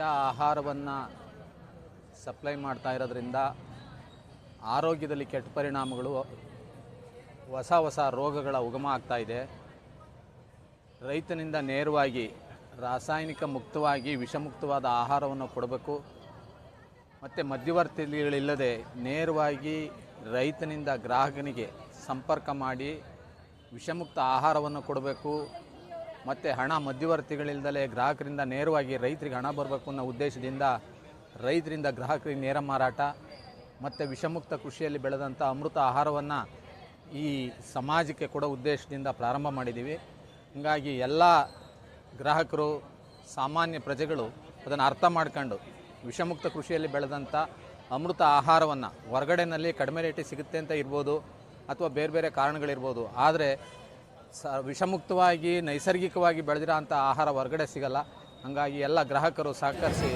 ಆಹಾರವನ್ನು ಸಪ್ಲೈ ಮಾಡ್ತಾ ಇರೋದ್ರಿಂದ ಆರೋಗ್ಯದಲ್ಲಿ ಕೆಟ್ಟ ಪರಿಣಾಮಗಳು, ಹೊಸ ಹೊಸ ರೋಗಗಳ ಉಗಮ ಆಗ್ತಾ ಇದೆ. ರೈತನಿಂದ ನೇರವಾಗಿ ರಾಸಾಯನಿಕ ಮುಕ್ತವಾಗಿ ವಿಷಮುಕ್ತವಾದ ಆಹಾರವನ್ನು ಕೊಡಬೇಕು. ಮತ್ತು ಮಧ್ಯವರ್ತಿಗಳಿಲ್ಲದೆ ನೇರವಾಗಿ ರೈತನಿಂದ ಗ್ರಾಹಕನಿಗೆ ಸಂಪರ್ಕ ಮಾಡಿ ವಿಷಮುಕ್ತ ಆಹಾರವನ್ನು ಕೊಡಬೇಕು. ಮತ್ತು ಹಣ ಮಧ್ಯವರ್ತಿಗಳಿಲ್ಲದಲೇ ಗ್ರಾಹಕರಿಂದ ನೇರವಾಗಿ ರೈತರಿಗೆ ಹಣ ಬರಬೇಕು ಅನ್ನೋ ಉದ್ದೇಶದಿಂದ ರೈತರಿಂದ ಗ್ರಾಹಕರಿಗೆ ನೇರ ಮಾರಾಟ, ಮತ್ತು ವಿಷಮುಕ್ತ ಕೃಷಿಯಲ್ಲಿ ಬೆಳೆದಂಥ ಅಮೃತ ಆಹಾರವನ್ನು ಈ ಸಮಾಜಕ್ಕೆ ಕೊಡೋ ಉದ್ದೇಶದಿಂದ ಪ್ರಾರಂಭ ಮಾಡಿದ್ದೀವಿ. ಹೀಗಾಗಿ ಎಲ್ಲ ಗ್ರಾಹಕರು, ಸಾಮಾನ್ಯ ಪ್ರಜೆಗಳು ಅದನ್ನು ಅರ್ಥ ಮಾಡ್ಕೊಂಡು ವಿಷಮುಕ್ತ ಕೃಷಿಯಲ್ಲಿ ಬೆಳೆದಂಥ ಅಮೃತ ಆಹಾರವನ್ನು ಹೊರಗಡೆನಲ್ಲಿ ಕಡಿಮೆ ರೇಟಿಗೆ ಸಿಗುತ್ತೆ ಅಂತ ಇರ್ಬೋದು, ಅಥವಾ ಬೇರೆ ಬೇರೆ ಕಾರಣಗಳಿರ್ಬೋದು, ಆದರೆ ಸ ವಿಷಮುಕ್ತವಾಗಿ ನೈಸರ್ಗಿಕವಾಗಿ ಬೆಳೆದಿರೋ ಅಂಥ ಆಹಾರ ಹೊರಗಡೆ ಸಿಗಲ್ಲ. ಹಾಗಾಗಿ ಎಲ್ಲ ಗ್ರಾಹಕರು ಸಹಕರಿಸಿ.